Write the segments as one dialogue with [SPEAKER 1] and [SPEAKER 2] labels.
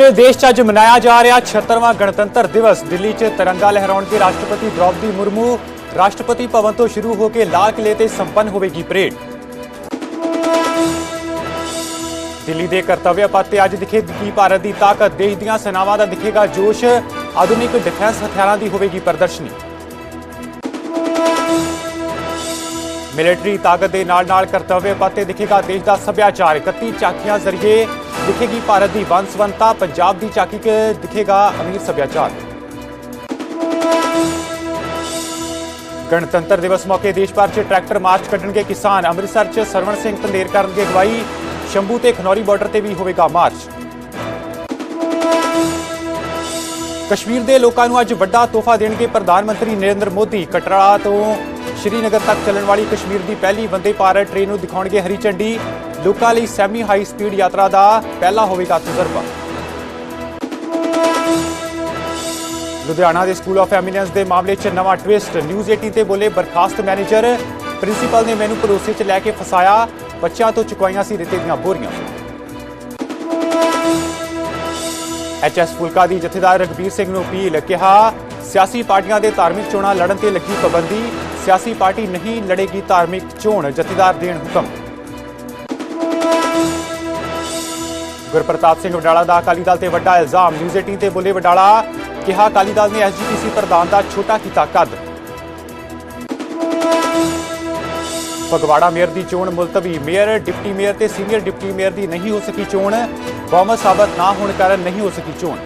[SPEAKER 1] ਪੂਰੇ ਦੇਸ਼ 'ਚ ਅੱਜ ਮਨਾਇਆ ਜਾ ਰਿਹਾ 76ਵਾਂ ਗਣਤੰਤਰ ਦਿਵਸ। ਦਿੱਲੀ 'ਚ ਤਿਰੰਗਾ ਲਹਿਰਾਉਣਗੇ ਰਾਸ਼ਟਰਪਤੀ ਦ੍ਰੌਪਦੀ ਮੁਰਮੂ, ਰਾਸ਼ਟਰਪਤੀ ਭਵਨ ਤੋਂ ਸ਼ੁਰੂ ਹੋ ਕੇ ਲਾਲ ਕਿਲੇ ਤੇ ਸੰਪੰਨ ਹੋਵੇਗੀ ਪਰੇਡ। ਦਿੱਲੀ ਦੇ ਕਰਤੱਵਯ ਪਥ ਤੇ ਅੱਜ ਦਿਖੇਗੀ ਭਾਰਤ ਦੀ ਤਾਕਤ। ਦੇਸ਼ ਦੀਆਂ ਸੈਨਾਵਾਂ ਦਾ ਦਿਖੇਗਾ ਜੋਸ਼। ਆਧੁਨਿਕ ਡਿਫੈਂਸ ਹਥਿਆਰਾਂ ਦੀ ਹੋਵੇਗੀ ਪ੍ਰਦਰਸ਼ਨੀ। ਮਿਲਟਰੀ ਤਾਕਤ ਦੇ ਨਾਲ ਨਾਲ ਕਰਤੱਵਯ ਪਥ ਦਿਖੇਗਾ। ਦੇਸ਼ ਦਾ ਸੱਭਿਆਚਾਰ 31 ਝਾਕੀਆਂ ਜ਼ਰੀਏ ਦਿਖੇਗੀ। ਭਾਰਤ ਦੀ ਵੰਸਵੰਤਾ ਪੰਜਾਬ ਦੀ ਝਾਕੀ 'ਚ ਦਿਖੇਗਾ ਅਮੀਰ ਸੱਭਿਆਚਾਰ। ਗਣਤੰਤਰ ਦਿਵਸ ਮੌਕੇ ਦੇਸ਼ ਭਰ 'ਚ ਟਰੈਕਟਰ ਮਾਰਚ ਕੱਢਣਗੇ ਕਿਸਾਨ। ਅੰਮ੍ਰਿਤਸਰ 'ਚ ਸਰਵਣ ਸਿੰਘ ਪੰਦੇਰ ਕਰਨਗੇ ਅਗਵਾਈ। ਸ਼ੰਭੂ ਤੇ ਖਨੌਰੀ ਬਾਰਡਰ ਤੇ ਵੀ ਹੋਵੇਗਾ ਮਾਰਚ। ਕਸ਼ਮੀਰ ਦੇ ਲੋਕਾਂ ਨੂੰ ਅੱਜ ਵੱਡਾ ਤੋਹਫਾ ਦੇਣਗੇ ਪ੍ਰਧਾਨ ਮੰਤਰੀ ਨਰਿੰਦਰ ਮੋਦੀ। ਕਟੜਾ ਤੋਂ ਸ਼੍ਰੀਨਗਰ ਤੱਕ ਚੱਲਣ ਵਾਲੀ ਕਸ਼ਮੀਰ ਦੀ ਪਹਿਲੀ ਵੰਦੇ ਭਾਰਤ ਟ੍ਰੇਨ ਨੂੰ ਦਿਖਾਉਣਗੇ ਹਰੀ ਝੰਡੀ। ਲੋਕਾਂ ਲਈ ਸੈਮੀ ਹਾਈ ਸਪੀਡ ਯਾਤਰਾ ਦਾ ਪਹਿਲਾ ਹੋਵੇਗਾ ਤਜਰਬਾ। ਲੁਧਿਆਣਾ ਦੇ ਸਕੂਲ ਆਫ ਐਮੀਨੈਂਸ ਦੇ ਮਾਮਲੇ 'ਚ ਨਵਾਂ ਟਵਿਸਟ ਨਿਊਜ਼ 18 ਤੇ ਬੋਲੇ ਬਰਖਾਸਤ ਮੈਨੇਜਰ ਪ੍ਰਿੰਸੀਪਲ ਨੇ ਮੈਨੂੰ ਭਰੋਸੇ 'ਚ ਲੈ ਕੇ ਫਸਾਇਆ। ਬੱਚਿਆਂ ਤੋਂ ਚੁਕਵਾਈਆਂ ਸੀ ਰੇਤੇ ਦੀਆਂ ਬੋਰੀਆਂ। ਐਚਐਸ ਫੁਲਕਾ ਦੀ ਜਥੇਦਾਰ ਰਗਬੀਰ ਸਿੰਘ ਨੂੰ ਅਪੀਲ, ਕਿਹਾ, ਸਿਆਸੀ ਪਾਰਟੀਆਂ ਦੇ ਧਾਰਮਿਕ ਚੋਣਾਂ ਲੜਨ ਤੇ ਲੱਗੀ ਪਾਬੰਦੀ। ਸਿਆਸੀ ਪਾਰਟੀ ਨਹੀਂ ਲੜੇਗੀ ਧਾਰਮਿਕ ਚੋਣ, ਜਥੇਦਾਰ ਦੇਣ ਹੁਕਮ। ਗੁਰਪ੍ਰਤਾਪ ਸਿੰਘ ਵਡਾਲਾ ਦਾ ਅਕਾਲੀ ਦਲ ਤੇ ਵੱਡਾ ਇਲਜ਼ਾਮ, ਨਿਊਜ਼ 18 ਤੇ ਬੋਲੇ ਵਡਾਲਾ, ਕਿਹਾ ਅਕਾਲੀ ਦਲ ਨੇ ਐਸਜੀਪੀਸੀ ਪ੍ਰਧਾਨ ਦਾ ਛੋਟਾ ਕੀਤਾ ਕੱਦ। ਫਗਵਾੜਾ ਮੇਅਰ ਦੀ ਚੋਣ ਮੁਲਤਵੀ, ਮੇਅਰ, ਡਿਪਟੀ ਮੇਅਰ ਤੇ ਸੀਨੀਅਰ ਡਿਪਟੀ ਮੇਅਰ ਦੀ ਨਹੀਂ ਹੋ ਸਕੀ ਚੋਣ, ਬਹੁਮਤ ਸਾਬਤ ਨਾ ਹੋਣ ਕਾਰਨ ਨਹੀਂ ਹੋ ਸਕੀ ਚੋਣ।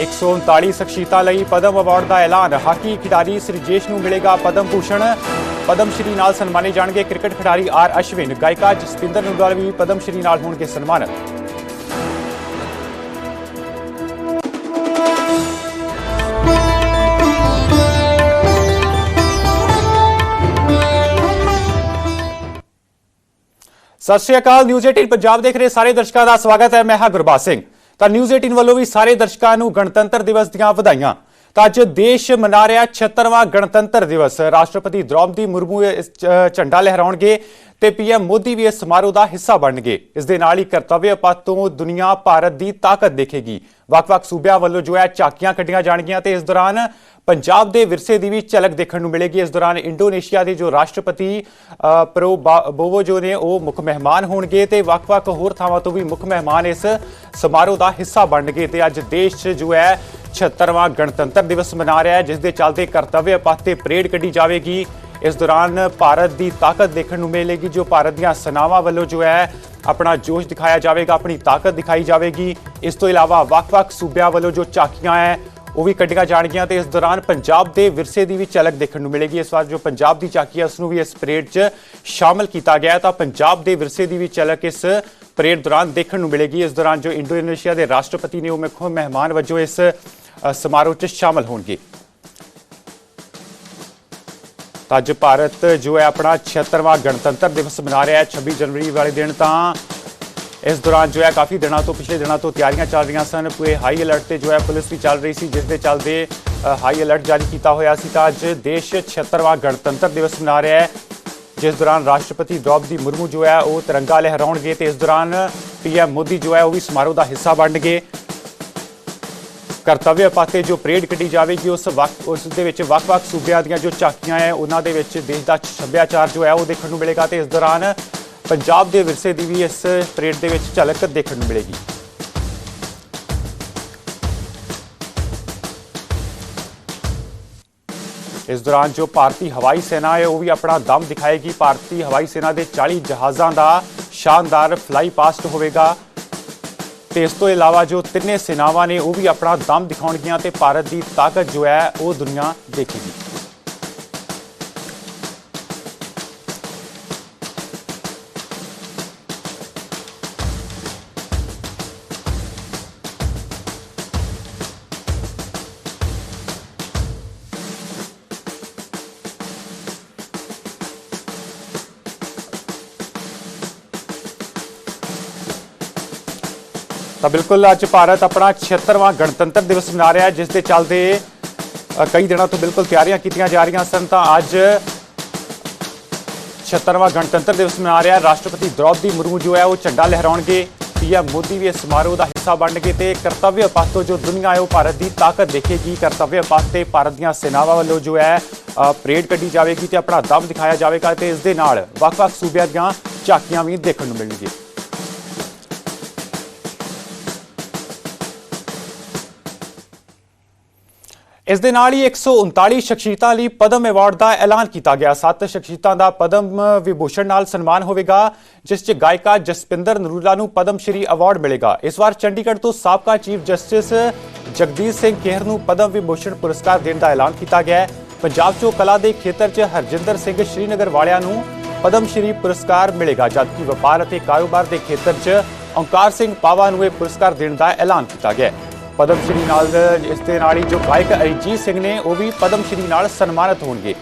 [SPEAKER 1] 139 ਸ਼ਖਸੀਅਤਾਂ ਲਈ ਪਦਮ ਅਵਾਰਡ ਦਾ ਐਲਾਨ। ਹਾਕੀ ਖਿਡਾਰੀ ਸ੍ਰੀਜੇਸ਼ ਨੂੰ ਮਿਲੇਗਾ ਪਦਮ ਭੂਸ਼ਣ। ਪਦਮ ਸ਼੍ਰੀ ਨਾਲ ਸਨਮਾਨੇ ਜਾਣਗੇ ਕ੍ਰਿਕਟ ਖਿਡਾਰੀ ਆਰ ਅਸ਼ਵਿਨ। ਗਾਇਕਾ ਜਸਪਿੰਦਰ ਨੁਗਲ ਵੀ ਪਦਮ ਸ਼੍ਰੀ ਨਾਲ ਹੋਣਗੇ ਸਨਮਾਨਿਤ। ਸਤਿ ਸ਼੍ਰੀ ਅਕਾਲ, ਨਿਊਜ਼ 18 ਪੰਜਾਬ ਦੇਖ ਰਹੇ ਸਾਰੇ ਦਰਸ਼ਕਾਂ ਦਾ ਸਵਾਗਤ ਹੈ। ਮੈਂ ਹਾਂ ਗੁਰਬਾਜ ਸਿੰਘ। ਤਾਂ ਨਿਊਜ਼ 18 ਵੱਲੋਂ ਵੀ ਸਾਰੇ ਦਰਸ਼ਕਾਂ ਨੂੰ ਗਣਤੰਤਰ ਦਿਵਸ ਦੀਆਂ ਵਧਾਈਆਂ। ਤਾਂ ਅੱਜ ਦੇਸ਼ ਮਨਾ ਰਿਹਾ 76ਵਾਂ ਗਣਤੰਤਰ ਦਿਵਸ। ਰਾਸ਼ਟਰਪਤੀ ਦ੍ਰੋਪਦੀ ਮੁਰਮੂ ਇਸ ਝੰਡਾ ਲਹਿਰਾਉਣਗੇ ਤੇ ਪੀਐਮ ਮੋਦੀ ਵੀ ਇਸ ਸਮਾਰੋਹ ਦਾ ਹਿੱਸਾ ਬਣਨਗੇ। ਇਸ ਦੇ ਨਾਲ ਹੀ ਕਰਤੱਵਯ ਪਥ ਤੋਂ ਦੁਨੀਆ, ਭਾਰਤ ਦੀ ਤਾਕਤ ਦੇਖੇਗੀ। ਵੱਖ-ਵੱਖ ਸੂਬਿਆਂ ਵੱਲੋਂ ਜੋ ਹੈ ਝਾਕੀਆਂ ਕੱਢੀਆਂ ਜਾਣਗੀਆਂ ਤੇ ਇਸ ਦੌਰਾਨ ਪੰਜਾਬ ਦੇ ਵਿਰਸੇ ਦੀ ਵੀ ਝਲਕ ਦੇਖਣ ਨੂੰ ਮਿਲੇਗੀ। ਇਸ ਦੌਰਾਨ ਇੰਡੋਨੇਸ਼ੀਆ ਦੇ ਜੋ ਰਾਸ਼ਟਰਪਤੀ ਪ੍ਰੋ ਬੋਵੋ ਜੋ ਨੇ ਉਹ ਮੁੱਖ ਮਹਿਮਾਨ ਹੋਣਗੇ ਤੇ ਵੱਖ-ਵੱਖ ਹੋਰ ਥਾਵਾਂ ਤੋਂ ਵੀ ਮੁੱਖ ਮਹਿਮਾਨ ਇਸ ਸਮਾਰੋਹ ਦਾ ਹਿੱਸਾ ਬਣਨਗੇ ਤੇ ਅੱਜ ਦੇਸ਼ 'ਚ ਜੋ ਹੈ 76ਵਾਂ ਗਣਤੰਤਰ ਦਿਵਸ ਮਨਾ ਰਿਹਾ ਹੈ, ਜਿਸ ਦੇ ਚੱਲਦੇ ਕਰਤੱਵਯ ਪਥ ਤੇ ਪਰੇਡ ਕੱਢੀ ਜਾਵੇਗੀ। ਇਸ ਦੌਰਾਨ ਭਾਰਤ ਦੀ ਤਾਕਤ ਦੇਖਣ ਨੂੰ ਮਿਲੇਗੀ, ਜੋ ਭਾਰਤ ਦੀਆਂ ਸੈਨਾਵਾਂ ਵੱਲੋਂ ਜੋ ਹੈ, ਆਪਣਾ ਜੋਸ਼ ਦਿਖਾਇਆ ਜਾਵੇਗਾ, ਆਪਣੀ ਤਾਕਤ ਦਿਖਾਈ ਜਾਵੇਗੀ। ਇਸ ਤੋਂ ਇਲਾਵਾ ਵੱਖ-ਵੱਖ ਸੂਬਿਆਂ ਵੱਲੋਂ ਜੋ ਝਾਕੀਆਂ ਹੈ, ਉਹ ਵੀ ਕੱਢੀਆਂ ਜਾਣਗੀਆਂ ਤੇ ਇਸ ਦੌਰਾਨ ਪੰਜਾਬ ਦੇ ਵਿਰਸੇ ਦੀ ਵੀ ਝਲਕ ਦੇਖਣ ਨੂੰ ਮਿਲੇਗੀ। ਇਸ ਵਾਰ ਜੋ ਪੰਜਾਬ ਦੀ ਝਾਕੀ ਹੈ, ਉਸ ਨੂੰ ਵੀ ਇਸ ਪਰੇਡ 'ਚ ਸ਼ਾਮਲ ਕੀਤਾ ਗਿਆ ਤਾਂ ਪੰਜਾਬ ਦੇ ਵਿਰਸੇ ਦੀ ਵੀ ਝਲਕ ਇਸ ਪਰੇਡ ਦੌਰਾਨ ਦੇਖਣ ਨੂੰ ਮਿਲੇਗੀ। ਇਸ ਦੌਰਾਨ ਜੋ ਇੰਡੋਨੇਸ਼ੀਆ ਦੇ ਰਾਸ਼ਟਰਪਤੀ ਨੇ, ਉਹ ਮਹਿਮਾਨ ਵਜੋਂ ਇਸ ਸਮਾਰੋਹ 'ਚ ਸ਼ਾਮਲ ਹੋਣਗੇ। ਤਾਂ ਅੱਜ ਭਾਰਤ ਜੋ ਹੈ ਆਪਣਾ 76ਵਾਂ ਗਣਤੰਤਰ ਦਿਵਸ ਮਨਾ ਰਿਹਾ ਹੈ 26 ਜਨਵਰੀ ਵਾਲੇ ਦਿਨ ਤਾਂ ਇਸ ਦੌਰਾਨ ਜੋ ਹੈ ਕਾਫੀ ਦਿਨਾਂ ਤੋਂ, ਪਿਛਲੇ ਦਿਨਾਂ ਤੋਂ ਤਿਆਰੀਆਂ ਚੱਲ ਰਹੀਆਂ ਸਨ। ਪੂਰੇ ਹਾਈ ਅਲਰਟ ਤੇ ਜੋ ਹੈ ਪੁਲਿਸ ਵੀ ਚੱਲ ਰਹੀ ਸੀ, ਜਿਸ ਦੇ ਚੱਲਦੇ ਹਾਈ ਅਲਰਟ ਜਾਰੀ ਕੀਤਾ ਹੋਇਆ ਸੀ। ਤਾਂ ਅੱਜ ਦੇਸ਼ 76ਵਾਂ ਗਣਤੰਤਰ ਦਿਵਸ ਮਨਾ ਰਿਹਾ ਹੈ, ਜਿਸ ਦੌਰਾਨ ਰਾਸ਼ਟਰਪਤੀ ਦ੍ਰੋਪਦੀ ਮੁਰਮੂ ਜੋ ਹੈ ਉਹ ਤਿਰੰਗਾ ਲਹਿਰਾਉਣਗੇ ਤੇ ਇਸ ਦੌਰਾਨ ਪੀਐਮ ਮੋਦੀ ਜੋ ਹੈ ਉਹ ਵੀ ਸਮਾਰੋਹ ਦਾ ਹਿੱਸਾ ਬਣਨਗੇ। ਕਰਤੱਵਯ ਪਾਤੇ ਜੋ ਪਰੇਡ ਕੱਢੀ ਜਾਵੇਗੀ, ਉਸ ਵਕਤ, ਉਸ ਦੇ ਵਿੱਚ ਵੱਖ-ਵੱਖ ਸੂਬਿਆਂ ਦੀਆਂ ਜੋ ਝਾਕੀਆਂ ਹੈ ਉਹਨਾਂ ਦੇ ਵਿੱਚ ਦੇਸ਼ ਦਾ ਸੱਭਿਆਚਾਰ ਜੋ ਹੈ ਉਹ ਦੇਖਣ ਨੂੰ ਮਿਲੇਗਾ ਤੇ ਇਸ ਦੌਰਾਨ ਪੰਜਾਬ ਦੇ ਵਿਰਸੇ ਦੀ ਵੀ ਇਸ ਪਰੇਡ ਦੇ ਵਿੱਚ ਝਲਕ ਦੇਖਣ ਨੂੰ ਮਿਲੇਗੀ। ਇਸ ਦੌਰਾਨ ਜੋ ਭਾਰਤੀ ਹਵਾਈ ਸੈਨਾ ਹੈ ਉਹ ਵੀ ਆਪਣਾ ਦਮ ਦਿਖਾਏਗੀ। ਭਾਰਤੀ ਹਵਾਈ ਸੈਨਾ ਦੇ 40 ਜਹਾਜ਼ਾਂ ਦਾ ਸ਼ਾਨਦਾਰ ਫਲਾਈ ਪਾਸਟ ਹੋਵੇਗਾ। ਤੇ ਇਸ ਤੋਂ ਇਲਾਵਾ ਜੋ ਤਿੰਨੇ ਸੈਨਾਵਾਂ ਨੇ, ਉਹ ਵੀ ਆਪਣਾ ਦਮ ਦਿਖਾਉਣਗੀਆਂ ਤੇ ਭਾਰਤ ਦੀ ਤਾਕਤ ਜੋ ਹੈ, ਉਹ ਦੁਨੀਆ ਦੇਖੇਗੀ। ਤਾਂ ਬਿਲਕੁਲ ਅੱਜ ਭਾਰਤ ਆਪਣਾ 76ਵਾਂ ਗਣਤੰਤਰ ਦਿਵਸ ਮਨਾ ਰਿਹਾ ਹੈ, ਜਿਸ ਦੇ ਚੱਲਦੇ ਕਈ ਦਿਨਾਂ ਤੋਂ ਬਿਲਕੁਲ ਤਿਆਰੀਆਂ ਕੀਤੀਆਂ ਜਾ ਰਹੀਆਂ ਸਨ। ਤਾਂ ਅੱਜ 76ਵਾਂ ਗਣਤੰਤਰ ਦਿਵਸ ਮਨਾ ਰਿਹਾ ਰਾਸ਼ਟਰਪਤੀ ਦ੍ਰੋਪਦੀ ਮੁਰਮੂ ਜੋ ਹੈ, ਉਹ ਝੰਡਾ ਲਹਿਰਾਉਣਗੇ। ਪੀਐਮ ਮੋਦੀ ਵੀ ਇਸ ਸਮਾਰੋਹ ਦਾ ਹਿੱਸਾ ਬਣਨਗੇ ਤੇ ਕਰਤੱਵਯ ਪਥ ਤੋਂ ਜੋ ਦੁਨੀਆ ਹੈ, ਉਹ ਭਾਰਤ ਦੀ ਤਾਕਤ ਦੇਖੇਗੀ। ਕਰਤੱਵਯ ਪਥ ਤੇ ਭਾਰਤ ਦੀਆਂ ਸੈਨਾਵਾਂ ਵੱਲੋਂ ਜੋ ਹੈ ਪਰੇਡ ਕੱਢੀ ਜਾਵੇਗੀ ਤੇ ਆਪਣਾ ਦਮ ਦਿਖਾਇਆ ਜਾਵੇਗਾ ਤੇ ਇਸ ਦੇ ਨਾਲ ਵੱਖ-ਵੱਖ ਸੂਬਿਆਂ ਦੀਆਂ ਝਾਕੀਆਂ ਵੀ ਦੇਖਣ ਨੂੰ ਮਿਲਣਗੀਆਂ। ਇਸ ਦੇ ਨਾਲ ਹੀ 139 ਸ਼ਖਸੀਅਤਾਂ ਲਈ ਪਦਮ ਅਵਾਰਡ ਦਾ ਐਲਾਨ ਕੀਤਾ ਗਿਆ। ਸੱਤ ਸ਼ਖਸੀਅਤਾਂ ਦਾ ਪਦਮ ਵਿਭੂਸ਼ਣ ਨਾਲ ਸਨਮਾਨ ਹੋਵੇਗਾ, ਜਿਸ 'ਚ ਗਾਇਕਾ ਜਸਪਿੰਦਰ ਨਰੂਲਾ ਨੂੰ ਪਦਮ ਸ਼੍ਰੀ ਅਵਾਰਡ ਮਿਲੇਗਾ। ਇਸ ਵਾਰ ਚੰਡੀਗੜ੍ਹ ਤੋਂ ਸਾਬਕਾ ਚੀਫ ਜਸਟਿਸ ਜਗਦੀਸ਼ ਸਿੰਘ ਕੇਹਰ ਨੂੰ ਪਦਮ ਵਿਭੂਸ਼ਣ ਪੁਰਸਕਾਰ ਦੇਣ ਦਾ ਐਲਾਨ ਕੀਤਾ ਗਿਆ ਹੈ। ਪੰਜਾਬ 'ਚੋਂ ਕਲਾ ਦੇ ਖੇਤਰ 'ਚ ਹਰਜਿੰਦਰ ਸਿੰਘ ਸ਼੍ਰੀਨਗਰ ਵਾਲਿਆਂ ਨੂੰ ਪਦਮ ਸ਼੍ਰੀ ਪੁਰਸਕਾਰ ਮਿਲੇਗਾ, ਜਦਕਿ ਵਪਾਰ ਅਤੇ ਕਾਰੋਬਾਰ ਦੇ ਖੇਤਰ 'ਚ ਓਂਕਾਰ ਸਿੰਘ ਪਾਵਾ ਨੂੰ ਇਹ ਪੁਰਸਕਾਰ ਦੇਣ ਦਾ ਐਲਾਨ ਕੀਤਾ ਗਿਆ ਹੈ। ਪਦਮ ਸ਼੍ਰੀ ਨਾਲ ਇਸ ਦੇ ਨਾਲ ਹੀ ਜੋ ਗਾਇਕ ਅਰੀਜੀਤ ਸਿੰਘ ਨੇ ਉਹ ਵੀ ਪਦਮ ਸ਼੍ਰੀ ਨਾਲ ਸਨਮਾਨਿਤ ਹੋਣਗੇ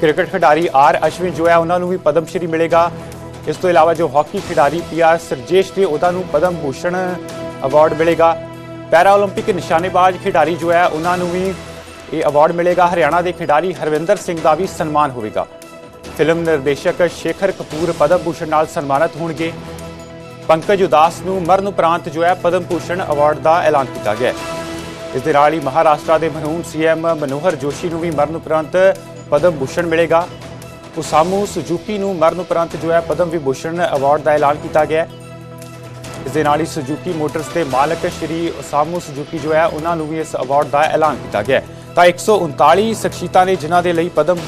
[SPEAKER 1] ਕ੍ਰਿਕਟ ਖਿਡਾਰੀ ਆਰ ਅਸ਼ਵਿਨ ਜੋ ਹੈ ਉਹਨਾਂ ਨੂੰ ਵੀ ਪਦਮ ਸ਼੍ਰੀ ਮਿਲੇਗਾ ਇਸ ਤੋਂ ਇਲਾਵਾ ਜੋ ਹਾਕੀ ਖਿਡਾਰੀ ਪੀਆਰ ਸਰਜੇਸ਼ ਨੇ ਉਹਨਾਂ ਨੂੰ ਪਦਮ ਭੂਸ਼ਣ ਅਵਾਰਡ ਮਿਲੇਗਾ ਪੈਰਾ 올림픽 ਨਿਸ਼ਾਨੇਬਾਜ਼ ਖਿਡਾਰੀ ਜੋ ਹੈ ਉਹਨਾਂ ਨੂੰ ਵੀ ਇਹ ਅਵਾਰਡ ਮਿਲੇਗਾ ਹਰਿਆਣਾ ਦੇ ਖਿਡਾਰੀ ਹਰਵਿੰਦਰ ਸਿੰਘ ਦਾ ਵੀ ਸਨਮਾਨ ਹੋਵੇਗਾ ਫਿਲਮ ਨਿਰਦੇਸ਼ਕ ਸ਼ੇਖਰ ਕਪੂਰ ਪਦਮ ਭੂਸ਼ਣ ਨਾਲ ਸਨਮਾਨਿਤ ਹੋਣਗੇ ਪੰਕਜ ਉਦਾਸ ਨੂੰ ਮਰਨ ਉਪਰੰਤ ਜੋ ਹੈ ਪਦਮ ਭੂਸ਼ਣ ਅਵਾਰਡ ਦਾ ਐਲਾਨ ਕੀਤਾ ਗਿਆ ਇਸ ਦੇ ਨਾਲ ਹੀ ਮਹਾਰਾਸ਼ਟਰ ਦੇ ਮਰਹੂਮ ਸੀਐਮ ਮਨੋਹਰ ਜੋਸ਼ੀ ਨੂੰ ਵੀ ਮਰਨ ਉਪਰੰਤ ਪਦਮ ਭੂਸ਼ਣ ਮਿਲੇਗਾ। ਉਸਾਮੂ ਸੁਜ਼ੂਕੀ ਨੂੰ ਮਰਨ ਉਪਰੰਤ ਜੋ ਹੈ ਪਦਮ ਵਿਭੂਸ਼ਣ ਅਵਾਰਡ ਦਾ ਐਲਾਨ ਕੀਤਾ ਗਿਆ ਇਸ ਦੇ ਨਾਲ ਹੀ ਸੁਜ਼ੂਕੀ ਮੋਟਰਸ ਦੇ ਮਾਲਕ ਸ਼੍ਰੀ ਉਸਾਮੂ ਸੁਜ਼ੂਕੀ ਜੋ ਹੈ ਉਹਨਾਂ ਨੂੰ ਵੀ ਇਸ ਅਵਾਰਡ ਦਾ ਐਲਾਨ ਕੀਤਾ ਗਿਆ ਹੈ। ਤਾਂ 139 ਸ਼ਖਸੀਅਤਾਂ ਨੇ ਜਿਨ੍ਹਾਂ ਦੇ ਲਈ ਪਦਮ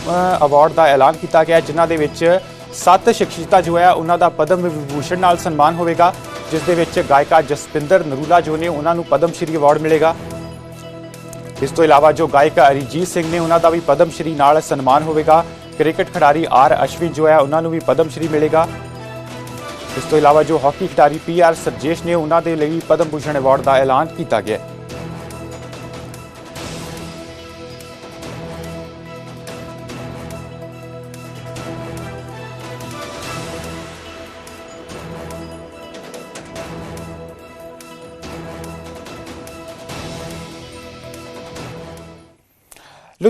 [SPEAKER 1] ਅਵਾਰਡ ਦਾ ਐਲਾਨ ਕੀਤਾ ਗਿਆ ਜਿਨ੍ਹਾਂ ਦੇ ਵਿੱਚ ਸੱਤ ਸ਼ਖਸੀਅਤਾਂ ਜੋ ਹੈ ਉਹਨਾਂ ਦਾ ਪਦਮ ਵਿਭੂਸ਼ਣ ਨਾਲ ਸਨਮਾਨ ਹੋਵੇਗਾ, ਜਿਸ ਦੇ ਵਿੱਚ ਗਾਇਕਾ ਜਸਪਿੰਦਰ ਨਰੂਲਾ ਜੋ ਨੇ ਉਹਨਾਂ ਨੂੰ ਪਦਮ ਸ਼੍ਰੀ ਅਵਾਰਡ ਮਿਲੇਗਾ। ਇਸ ਤੋਂ ਇਲਾਵਾ ਜੋ ਗਾਇਕਾ ਅਰੀਜੀਤ ਸਿੰਘ ਨੇ ਉਹਨਾਂ ਦਾ ਵੀ ਪਦਮ ਸ਼੍ਰੀ ਨਾਲ ਸਨਮਾਨ ਹੋਵੇਗਾ। ਕ੍ਰਿਕਟ ਖਿਡਾਰੀ ਆਰ ਅਸ਼ਵਿਨ ਜੋ ਹੈ ਉਹਨਾਂ ਨੂੰ ਵੀ ਪਦਮ ਸ਼੍ਰੀ ਮਿਲੇਗਾ। ਇਸ ਤੋਂ ਇਲਾਵਾ ਜੋ ਹਾਕੀ ਖਿਡਾਰੀ ਪੀ ਆਰ ਸਰਜੇਸ਼ ਨੇ ਉਹਨਾਂ ਦੇ ਲਈ ਪਦਮ ਭੂਸ਼ਣ ਅਵਾਰਡ ਦਾ ਐਲਾਨ ਕੀਤਾ ਗਿਆ ਹੈ।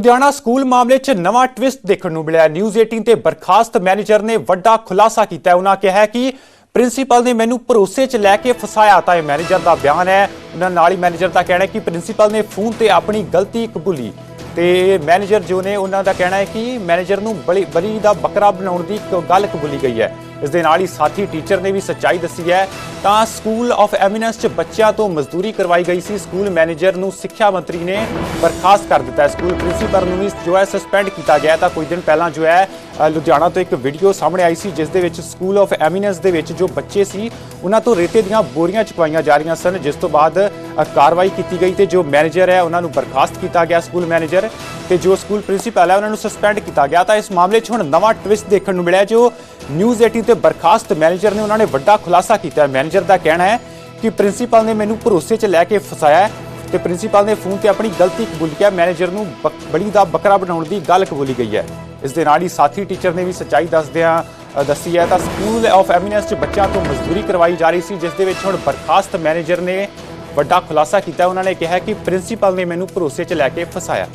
[SPEAKER 1] ਲੁਧਿਆਣਾ ਸਕੂਲ ਮਾਮਲੇ 'ਚ ਨਵਾਂ ਟਵਿਸਟ ਦੇਖਣ ਨੂੰ ਮਿਲਿਆ। ਨਿਊਜ਼ 18 ਤੇ ਬਰਖਾਸਤ ਮੈਨੇਜਰ ਨੇ ਵੱਡਾ ਖੁਲਾਸਾ ਕੀਤਾ। ਉਹਨਾਂ ਕਿਹਾ ਕਿ ਪ੍ਰਿੰਸੀਪਲ ਨੇ ਮੈਨੂੰ ਭਰੋਸੇ 'ਚ ਲੈ ਕੇ ਫਸਾਇਆ ਤਾਂ ਇਹ ਮੈਨੇਜਰ ਦਾ ਬਿਆਨ ਹੈ। ਉਹਨਾਂ ਨਾਲ ਹੀ ਮੈਨੇਜਰ ਦਾ ਕਹਿਣਾ ਹੈ ਕਿ ਪ੍ਰਿੰਸੀਪਲ ਨੇ ਫੋਨ ਤੇ ਆਪਣੀ ਗਲਤੀ ਕਬੂਲੀ ਤੇ ਮੈਨੇਜਰ ਜੋ ਨੇ ਉਹਨਾਂ ਦਾ ਕਹਿਣਾ ਹੈ ਕਿ ਮੈਨੇਜਰ ਨੂੰ ਬਲੀ ਬਲੀ ਦਾ ਬੱਕਰਾ ਬਣਾਉਣ ਦੀ ਇੱਕ ਗੱਲ ਕਬੂਲੀ ਗਈ ਹੈ। ਇਸ ਦੇ ਨਾਲ ਹੀ ਸਾਥੀ ਟੀਚਰ ਨੇ ਵੀ ਸੱਚਾਈ ਦੱਸੀ ਹੈ। ਤਾਂ ਸਕੂਲ ਆਫ ਐਮੀਨੈਂਸ 'ਚ ਬੱਚਿਆਂ ਤੋਂ ਮਜ਼ਦੂਰੀ ਕਰਵਾਈ ਗਈ ਸੀ। ਸਕੂਲ ਮੈਨੇਜਰ ਨੂੰ ਸਿੱਖਿਆ ਮੰਤਰੀ ਨੇ ਬਰਖਾਸਤ ਕਰ ਦਿੱਤਾ ਸਕੂਲ ਪ੍ਰਿੰਸੀਪਲ ਨੂੰ ਵੀ ਜੋ ਹੈ ਸਸਪੈਂਡ ਕੀਤਾ ਗਿਆ ਤਾਂ ਕੁਝ ਦਿਨ ਪਹਿਲਾਂ ਜੋ ਹੈ ਲੁਧਿਆਣਾ ਤੋਂ ਇੱਕ ਵੀਡੀਓ ਸਾਹਮਣੇ ਆਈ ਸੀ, ਜਿਸ ਦੇ ਵਿੱਚ ਸਕੂਲ ਆਫ ਐਮੀਨੈਂਸ ਦੇ ਵਿੱਚ ਜੋ ਬੱਚੇ ਸੀ, ਉਹਨਾਂ ਤੋਂ ਰੇਤੇ ਦੀਆਂ ਬੋਰੀਆਂ ਚੁਕਵਾਈਆਂ ਜਾ ਰਹੀਆਂ ਸਨ। ਜਿਸ ਤੋਂ ਬਾਅਦ ਕਾਰਵਾਈ ਕੀਤੀ ਗਈ ਤੇ ਜੋ ਮੈਨੇਜਰ ਹੈ, ਉਹਨਾਂ ਨੂੰ ਬਰਖਾਸਤ ਕੀਤਾ ਗਿਆ ਸਕੂਲ ਮੈਨੇਜਰ ਤੇ ਜੋ ਸਕੂਲ ਪ੍ਰਿੰਸੀਪਲ ਹੈ, ਉਹਨਾਂ ਨੂੰ ਸਸਪੈਂਡ ਕੀਤਾ ਗਿਆ। ਤਾਂ ਇਸ ਮਾਮਲੇ 'ਚ ਹੁਣ ਨਵਾਂ ਟਵਿਸਟ ਦੇਖਣ ਨੂੰ ਮਿਲਿਆ ਜੋ ਨਿਊਜ਼ 18 ਤੇ ਬਰਖਾਸਤ ਮੈਨੇਜਰ ਨੇ ਉਹਨਾਂ ਨੇ ਵੱਡਾ ਖੁਲਾਸਾ ਕੀਤਾ। ਹੈ ਮੈਨੇਜਰ ਦਾ ਕਹਿਣਾ ਹੈ ਕਿ ਪ੍ਰਿੰਸੀਪਲ ਨੇ ਮੈਨੂੰ ਭਰੋਸੇ 'ਚ ਲੈ ਕੇ ਫਸਾਇਆ ਹੈ ਤੇ ਪ੍ਰਿੰਸੀਪਲ ਨੇ ਫੋਨ ਤੇ ਆਪਣੀ ਗਲਤੀ ਕਬੂਲ ਕੀਤਾ ਮੈਨੇਜਰ ਨੂੰ ਬਕ- ਬਲੀ ਦਾ ਬੱਕਰਾ ਬਣਾਉਣ ਦੀ ਗੱਲ ਕਬੂਲੀ ਗਈ ਹੈ। ਇਸ ਦੇ ਨਾਲ ਹੀ ਸਾਥੀ ਟੀਚਰ ਨੇ ਵੀ ਸੱਚਾਈ ਦੱਸਦਿਆਂ ਦੱਸੀ ਹੈ ਤਾਂ ਸਕੂਲ ਆਫ ਐਮੀਨੈਂਸ 'ਚ ਬੱਚਿਆਂ ਤੋਂ ਮਜ਼ਦੂਰੀ ਕਰਵਾਈ ਜਾ ਰਹੀ ਸੀ, ਜਿਸ ਦੇ ਵਿੱਚ ਹੁਣ ਬਰਖਾਸਤ ਮੈਨੇਜਰ ਨੇ ਵੱਡਾ ਖੁਲਾਸਾ ਕੀਤਾ। ਉਹਨਾਂ ਨੇ ਕਿਹਾ ਕਿ ਪ੍ਰਿੰਸੀਪਲ ਨੇ ਮੈਨੂੰ ਭਰੋਸੇ 'ਚ ਲੈ ਕੇ ਫਸਾਇਆ।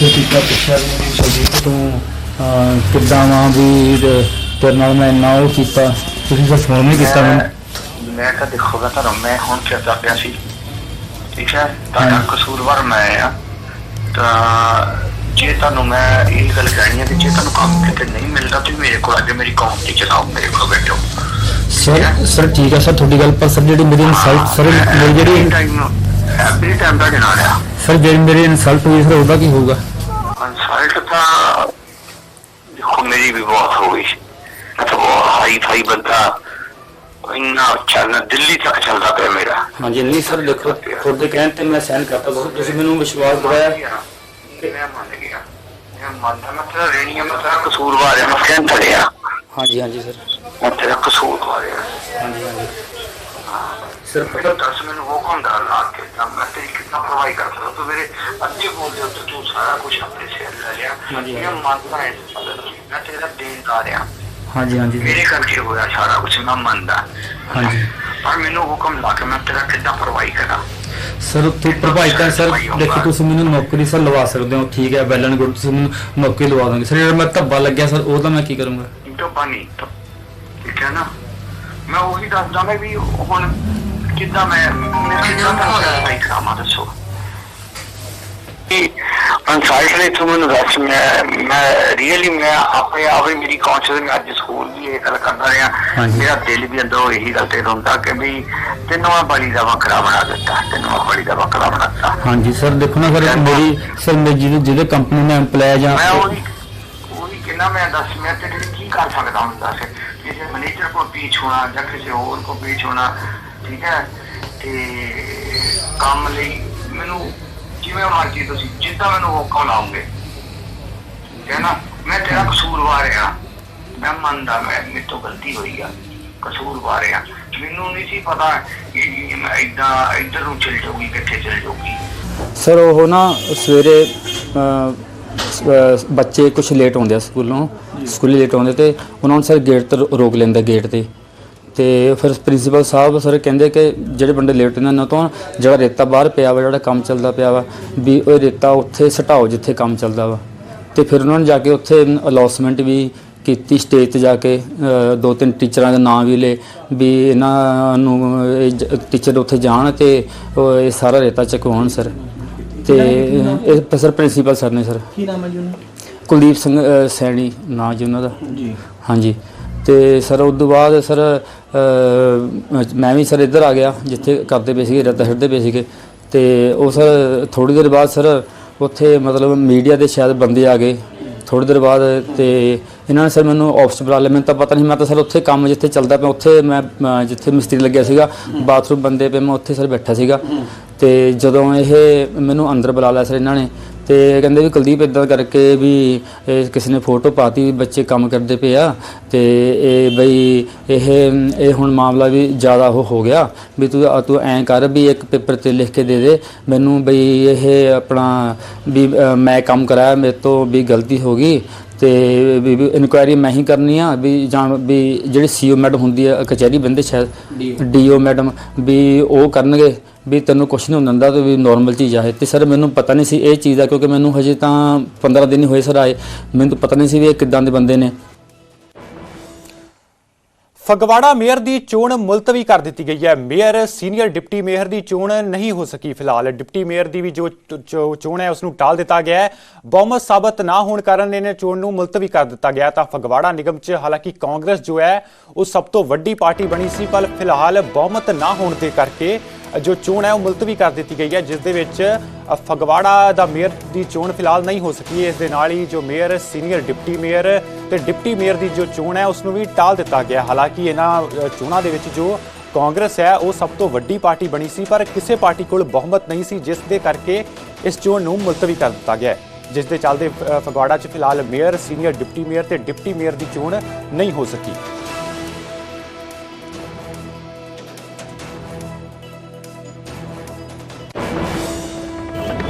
[SPEAKER 2] ਤੇ ਟੀਕਾ ਪੁੱਛਿਆ ਵੀ ਮੈਨੂੰ ਸਬਜੀਤ ਤੋਂ ਕਿੱਦਾਂ ਵਾਂ ਵੀ ਤੇ- ਤੇਰੇ ਨਾਲ ਮੈਂ ਇੰਨਾ ਉਹ ਕੀਤਾ ਤੁਸੀਂ ਤਾਂ ਫੋਨ ਨਹੀਂ ਕੀਤਾ ਮੈਨੂੰ?
[SPEAKER 3] ਮੈਂ ਤਾਂ ਦੇਖੋਗਾ ਤੁਹਾਨੂੰ ਮੈਂ ਹੁਣ ਚਰਚਾ ਪਿਆ ਸੀ। ਠੀਕ ਹੈ?
[SPEAKER 2] ਹਾਂ।
[SPEAKER 3] ਕਸੂਰਵਾਰ ਮੈਂ ਆ। ਤਾਂ ਜੇ ਤੁਹਾਨੂੰ ਮੈਂ ਇਹ ਗੱਲ ਕਹਿਣੀ ਹੈ ਕਿ ਜੇ ਤੁਹਾਨੂੰ ਕੰਮ ਕਿਤੇ ਨਹੀਂ ਮਿਲਦਾ ਤੁਸੀਂ ਮੇਰੇ ਕੋਲ ਆ ਕੇ ਮੇਰੀ ਕੰਪਨੀ ਚਲਾਓ ਮੇਰੇ ਕੋਲ ਬੈਠੋ।
[SPEAKER 2] ਸਰ ਸਰ ਠੀਕ ਹੈ ਸਰ ਤੁਹਾਡੀ ਗੱਲ ਪਰ ਸਰ ਜਿਹੜੀ ਮੇਰੀ ਇਨਸਲਟ ਸਰ ਮੇਰੀ ਜਿਹੜੀ
[SPEAKER 3] ਐਵਰੀ ਟਾਈਮ ਦਾ ਜਨਾ ਰਿਹਾ?
[SPEAKER 2] ਸਰ ਜਿਹੜੀ ਮੇਰੀ ਇਨਸਲਟ ਹੋਈ ਸਰ ਉਹਦਾ ਕੀ ਹੋਊਗਾ?
[SPEAKER 3] ਕੰਸਲਟ ਤਾਂ ਦੇਖੋ ਮੇਰੀ ਵੀ ਬਹੁਤ ਹੋ ਗਈ ਤਾਂ ਬਹੁਤ ਹਾਈ ਫਾਈ ਬੰਦਾ ਇੰਨਾ ਨਾ ਦਿੱਲੀ ਤੱਕ ਚੱਲਦਾ ਪਿਆ ਮੇਰਾ।
[SPEAKER 2] ਹਾਂਜੀ ਨਹੀਂ ਸਰ ਦੇਖੋ ਤੁਹਾਡੇ ਕਹਿਣ ਤੇ ਮੈਂ ਸਹਿਨ ਕਰਤਾ ਤੁਸੀਂ ਮੈਨੂੰ ਵਿਸ਼ਵਾਸ ਦਿਵਾਇਆ।
[SPEAKER 3] ਮੈਂ ਮੰਨ ਗਿਆ। ਮੈਂ ਮੰਨਦਾ ਮੈਂ ਤੇਰਾ ਰੇਣੀ ਆ ਮੈਂ ਤੇਰਾ ਕਸੂਰਵਾਰ ਆ ਮੈਂ ਕਹਿਣ ਤੜਿਆ
[SPEAKER 2] ਹਾਂਜੀ ਹਾਂਜੀ ਸਰ।
[SPEAKER 3] ਮੈਂ ਤੇਰਾ ਕਸੂਰਵਾਰ ਆ
[SPEAKER 2] ਹਾਂਜੀ ਹਾਂਜੀ। ਸਰ
[SPEAKER 3] ਫਿਰ ਦੱਸ ਮੈਨੂੰ ਹੁਕਮ ਦਾ ਕਰ ਸਕਦਾ ਤੂੰ ਮੇਰੇ ਅੱਧੇ ਬੋਲਦੇ ਉੱਤੇ ਤੂੰ ਸਾਰਾ ਕੁਝ ਆਪਣੇ ਸਿਰ ਲੈ ਲਿਆ। ਮੈਂ ਮੰਨਦਾ ਹੈ। ਮੈਂ ਤੇਰਾ ਦੇਣਦਾਰ ਆ
[SPEAKER 2] ਹਾਂਜੀ ਹਾਂਜੀ।
[SPEAKER 3] ਮੇਰੇ ਕਰਕੇ ਹੋਇਆ ਸਾਰਾ ਕੁਝ ਮੈਂ ਮੰਨਦਾ।
[SPEAKER 2] ਹਾਂਜੀ।
[SPEAKER 3] ਪਰ ਮੈਨੂੰ ਹੁਕਮ ਲਾ ਕੇ ਮੈਂ ਤੇਰਾ ਕਿੱਦਾਂ ਪਰਵਾਹੀ ਕਰਾਂ?
[SPEAKER 2] ਸਰ ਤੂੰ ਪ੍ਰਭਾਈ ਤਾਂ ਸਰ। ਦੇਖੋ ਤੁਸੀਂ ਮੈਨੂੰ ਨੌਕਰੀ ਸਰ ਲਵਾ ਸਕਦੇ ਹੋ। ਠੀਕ ਹੈ ਵੈਲ ਐਂਡ ਗੁੱਡ ਤੁਸੀਂ ਮੈਨੂੰ ਨੌਕਰੀ ਲਵਾ ਦੋਗੇ। ਸਰ ਜਿਹੜਾ ਮੈਂ ਧੱਬਾ ਲੱਗਿਆ ਸਰ ਉਹ ਤਾਂ ਮੈਂ ਕੀ ਕਰੂੰਗਾ?
[SPEAKER 3] ਤਾਂ ਪਾਣੀ ਠੀਕ ਹੈ ਨਾ? ਮੈਂ ਉਹੀ ਦੱਸਦਾ ਮੈਂ ਵੀ ਹੁਣ ਕਿੱਦਾਂ ਮੈਂ ਮੈਂ ਕਿੱਦਾਂ ਪਰਵਾਹੀ ਕਰਾਂ ਦੱਸੋ। ਅਨਸਾਈਡ ਨੇ ਤੂੰ ਮੈਨੂੰ ਦੱਸ ਮੈਂ ਮੈਂ ਰੀਅਲੀ ਮੈਂ ਆਪਣੇ ਆਪ ਹੀ ਮੇਰੀ ਕੌਂਸ਼ੀਅਸ ਅੱਜ ਸਕੂਲ ਵੀ ਇਹ ਗੱਲ ਕਰਦਾ ਰਿਹਾ। ਮੇਰਾ ਦਿਲ ਵੀ ਅੰਦਰੋਂ ਇਹੀ ਗੱਲ ਤੇ ਰੋਂਦਾ ਕਿ ਵੀ ਤੈਨੂੰ ਮੈਂ ਬੜੀ ਦਾ ਵੱਖਰਾ ਬਣਾ ਦਿੱਤਾ ਤੈਨੂੰ ਮੈਂ ਬੜੀ ਦਾ ਵੱਖਰਾ ਬਣਾ ਦਿੱਤਾ।
[SPEAKER 2] ਹਾਂਜੀ ਸਰ ਦੇਖੋ ਨਾ ਸਰ ਮੇਰੀ ਸਰ ਮੈਂ ਜਿਹਦੇ ਜਿਹਦੇ ਕੰਪਨੀ ਨੇ EMPLOYE ਜਾਂ
[SPEAKER 3] ਮੈਂ ਉਹੀ ਉਹੀ ਕਿੰਨਾ ਮੈਂ ਦੱਸ ਮੈਂ ਤੇ ਜਿਹੜੀ ਕੀ ਕਰ ਸਕਦਾ ਹਾਂ ਦੱਸ ਕਿਸੇ ਮੈਨੇਜਰ ਕੋਲ ਪੀਛ ਹੋਣਾ ਜਾਂ ਕਿਸੇ ਹੋਰ ਕੋਲ ਪੀਛ ਹੋਣਾ ਠੀਕ ਹੈ? ਤੇ ਕੰਮ ਲਈ ਮੈਨੂੰ ਜਿਵੇਂ ਮਰਜ਼ੀ ਤੁਸੀਂ ਜਿੱਦਾਂ ਮੈਨੂੰ ਹੁਕਮ ਲਾਉਂਗੇ ਠੀਕ ਹੈ ਨਾ? ਮੈਂ ਤੇਰਾ ਕਸੂਰਵਾਰ ਆ ਮੈਂ ਮੰਨਦਾ ਮੈਂ ਮੇਰੇ ਤੋਂ ਗਲਤੀ ਹੋਈ ਆ। ਕਸੂਰਵਾਰ ਆ ਮੈਨੂੰ ਨਹੀਂ ਸੀ ਪਤਾ ਕਿ ਮੈਂ ਇਦਾਂ ਇੱਧਰ ਨੂੰ ਚਲ ਜਾਊਗੀ ਕਿੱਥੇ ਚਲ ਜਾਊਗੀ।
[SPEAKER 2] ਸਰ ਉਹ ਨਾ ਸਵੇਰੇ ਬੱਚੇ ਕੁਝ ਲੇਟ ਆਉਂਦੇ ਆ ਸਕੂਲੋਂ। ਸਕੂਲੇ ਲੇਟ ਆਉਂਦੇ ਤੇ ਉਹਨਾਂ ਨੂੰ ਸਰ ਗੇਟ ਤੇ ਰੋਕ ਲੈਂਦਾ ਗੇਟ ਤੇ। ਤੇ ਫਿਰ ਪ੍ਰਿੰਸੀਪਲ ਸਾਹਿਬ ਸਰ ਕਹਿੰਦੇ ਕਿ ਜਿਹੜੇ ਬੰਦੇ ਲੇਟ ਨੇ ਉਹਨਾਂ ਤੋਂ ਜਿਹੜਾ ਰੇਤਾ ਬਾਹਰ ਪਿਆ ਵਾ ਜਿਹੜਾ ਕੰਮ ਚੱਲਦਾ ਪਿਆ ਵਾ ਵੀ ਉਹ ਰੇਤਾ ਉੱਥੇ ਸਟਾਓ ਜਿੱਥੇ ਕੰਮ ਚੱਲਦਾ ਵਾ। ਤੇ ਫਿਰ ਉਹਨਾਂ ਨੇ ਜਾ ਕੇ ਉੱਥੇ ਅਲੌਸਮੈਂਟ ਵੀ ਕੀਤੀ ਸਟੇਜ ਤੇ ਜਾ ਕੇ ਦੋ ਤਿੰਨ ਟੀਚਰਾਂ ਦੇ ਨਾਂ ਵੀ ਲਏ ਵੀ ਇਹਨਾਂ ਨੂੰ ਟੀਚਰ ਉੱਥੇ ਜਾਣ ਤੇ ਇਹ ਸਾਰਾ ਰੇਤਾ ਚੁਕਵਾਉਣ ਸਰ। ਤੇ ਇਹ ਸਰ ਪ੍ਰਿੰਸੀਪਲ ਸਰ ਨੇ ਸਰ।
[SPEAKER 4] ਕੀ ਨਾਮ ਹੈ ਜੀ ਉਹਨਾਂ
[SPEAKER 2] ਕੁਲਦੀਪ ਸਿੰਘ ਸੈਣੀ ਨਾਂ ਜੀ ਉਹਨਾਂ ਦਾ।
[SPEAKER 4] ਜੀ।
[SPEAKER 2] ਹਾਂਜੀ। ਤੇ ਸਰ ਉਸ ਤੋਂ ਬਾਅਦ ਸਰ ਮੈਂ ਵੀ ਸਰ ਇੱਧਰ ਆ ਗਿਆ, ਜਿੱਥੇ ਕਰਦੇ ਪਏ ਸੀਗੇ ਰੇਤਾ ਛੱਡਦੇ ਪਏ ਸੀਗੇ। ਤੇ ਉਹ ਸਰ ਥੋੜੀ ਦੇਰ ਬਾਅਦ ਸਰ ਉੱਥੇ ਮਤਲਬ ਮੀਡੀਆ ਦੇ ਸ਼ਾਇਦ ਬੰਦੇ ਆ ਗਏ ਥੋੜੀ ਦੇਰ ਬਾਅਦ ਤੇ ਇਹਨਾਂ ਨੇ ਸਰ ਮੈਨੂੰ ਆਫਿਸ ਬੁਲਾ ਲਿਆ। ਮੈਨੂੰ ਤਾਂ ਪਤਾ ਨਹੀਂ, ਮੈਂ ਤਾਂ ਸਰ ਉੱਥੇ ਕੰਮ ਜਿੱਥੇ ਚੱਲਦਾ ਪਿਆ, ਉੱਥੇ ਮੈਂ ਜਿੱਥੇ ਮਿਸਤਰੀ ਲੱਗਿਆ ਸੀਗਾ, ਬਾਥਰੂਮ ਬੰਦੇ ਪਏ, ਮੈਂ ਉੱਥੇ ਸਰ ਬੈਠਾ ਸੀਗਾ। ਤੇ ਜਦੋਂ ਇਹ ਮੈਨੂੰ ਅੰਦਰ ਬੁਲਾ ਲਿਆ ਸਰ ਇਹਨਾਂ ਨੇ ਤੇ ਕਹਿੰਦੇ ਵੀ ਕੁਲਦੀਪ ਇਦਾਂ ਕਰਕੇ ਵੀ ਇਹ ਕਿਸੇ ਨੇ ਫੋਟੋ ਪਾਤੀ ਵੀ ਬੱਚੇ ਕੰਮ ਕਰਦੇ ਪਏ ਆ ਤੇ ਇਹ ਬਈ ਇਹ ਇਹ ਹੁਣ ਮਾਮਲਾ ਵੀ ਜ਼ਿਆਦਾ ਉਹ ਹੋ ਗਿਆ ਵੀ ਤੂੰ ਤੂੰ ਐਂ ਕਰ ਵੀ ਇੱਕ ਪੇਪਰ ਤੇ ਲਿਖ ਕੇ ਦੇ ਦੇ, ਮੈਨੂੰ ਬਈ ਇਹ ਆਪਣਾ ਵੀ ਮੈਂ ਕੰਮ ਕਰਾਇਆ, ਮੇਰੇ ਤੋਂ ਵੀ ਗਲਤੀ ਹੋ ਗਈ ਤੇ ਇਨਕੁਆਇਰੀ ਮੈਂ ਹੀ ਕਰਨੀ ਆ ਵੀ ਜਾਂ ਵੀ ਜਿਹੜੀ ਸੀਓ ਮੈਡਮ ਹੁੰਦੀ ਆ ਕਚਹਿਰੀ ਬੰਦੇ ਸ਼ਾਇਦ ਡੀਓ ਮੈਡਮ ਵੀ ਉਹ ਕਰਨਗੇ ਵੀ ਤੈਨੂੰ ਕੁਛ ਨਹੀਂ ਹੁੰਦਾ ਤੇ ਵੀ ਨਾਰਮਲ ਚੀਜ਼ ਆ ਤੇ ਸਰ ਮੈਨੂੰ ਪਤਾ ਨਹੀਂ ਸੀ ਇਹ ਚੀਜ਼ ਦਾ ਕਿਉਂਕਿ ਮੈਨੂੰ ਹਜੇ ਤਾਂ 15 ਦਿਨ ਹੀ ਹੋਏ ਸਰ ਆਏ। ਮੈਨੂੰ ਪਤਾ ਨਹੀਂ ਸੀ ਵੀ ਇਹ ਕਿੱਦਾਂ ਦੇ ਬੰਦੇ ਨੇ।
[SPEAKER 1] ਫਗਵਾੜਾ ਮੇਅਰ ਦੀ ਚੋਣ ਮੁਲਤਵੀ ਕਰ ਦਿੱਤੀ ਗਈ ਹੈ। ਮੇਅਰ, ਸੀਨੀਅਰ ਡਿਪਟੀ ਮੇਅਰ ਦੀ ਚੋਣ ਨਹੀਂ ਹੋ ਸਕੀ ਫਿਲਹਾਲ। ਡਿਪਟੀ ਮੇਅਰ ਦੀ ਵੀ ਜੋ ਚ- ਚੋਣ ਹੈ, ਉਸ ਨੂੰ ਟਾਲ ਦਿੱਤਾ ਗਿਆ ਹੈ। ਬਹੁਮਤ ਸਾਬਤ ਨਾ ਹੋਣ ਕਾਰਨ ਇਹਨੇ ਚੋਣ ਨੂੰ ਮੁਲਤਵੀ ਕਰ ਦਿੱਤਾ ਗਿਆ ਤਾਂ ਫਗਵਾੜਾ ਨਿਗਮ 'ਚ ਹਾਲਾਂਕਿ ਕਾਂਗਰਸ ਜੋ ਹੈ, ਉਹ ਸਭ ਤੋਂ ਵੱਡੀ ਪਾਰਟੀ ਬਣੀ ਸੀ, ਪਰ ਫਿਲਹਾਲ ਬਹੁਮਤ ਨਾ ਹੋਣ ਦੇ ਕਰਕੇ ਜੋ ਚੋਣ ਹੈ, ਉਹ ਮੁਲਤਵੀ ਕਰ ਦਿੱਤੀ ਗਈ ਹੈ, ਜਿਸ ਦੇ ਵਿੱਚ ਫਗਵਾੜਾ ਦਾ ਮੇਅਰ ਦੀ ਚੋਣ ਫਿਲਹਾਲ ਨਹੀਂ ਹੋ ਸਕੀ। ਇਸ ਦੇ ਨਾਲ ਹੀ ਜੋ ਮੇਅਰ, ਸੀਨੀਅਰ ਡਿਪਟੀ ਮੇਅਰ ਤੇ ਡਿਪਟੀ ਮੇਅਰ ਦੀ ਜੋ ਚੋਣ ਹੈ, ਉਸ ਨੂੰ ਵੀ ਟਾਲ ਦਿੱਤਾ ਗਿਆ। ਹਾਲਾਂਕਿ ਇਹਨਾਂ ਚੋਣਾਂ ਦੇ ਵਿੱਚ ਜੋ ਕਾਂਗਰਸ ਹੈ, ਉਹ ਸਭ ਤੋਂ ਵੱਡੀ ਪਾਰਟੀ ਬਣੀ ਸੀ, ਪਰ ਕਿਸੇ ਪਾਰਟੀ ਕੋਲ ਬਹੁਮਤ ਨਹੀਂ ਸੀ, ਜਿਸ ਦੇ ਕਰਕੇ ਇਸ ਚੋਣ ਨੂੰ ਮੁਲਤਵੀ ਕਰ ਦਿੱਤਾ ਗਿਆ ਜਿਸ ਦੇ ਚੱਲਦੇ ਫਗਵਾੜਾ 'ਚ ਫਿਲਹਾਲ ਮੇਅਰ, ਸੀਨੀਅਰ ਡਿਪਟੀ ਮੇਅਰ ਤੇ ਡਿਪਟੀ ਮੇਅਰ ਦੀ ਚੋਣ ਨਹੀਂ ਹੋ ਸਕੀ।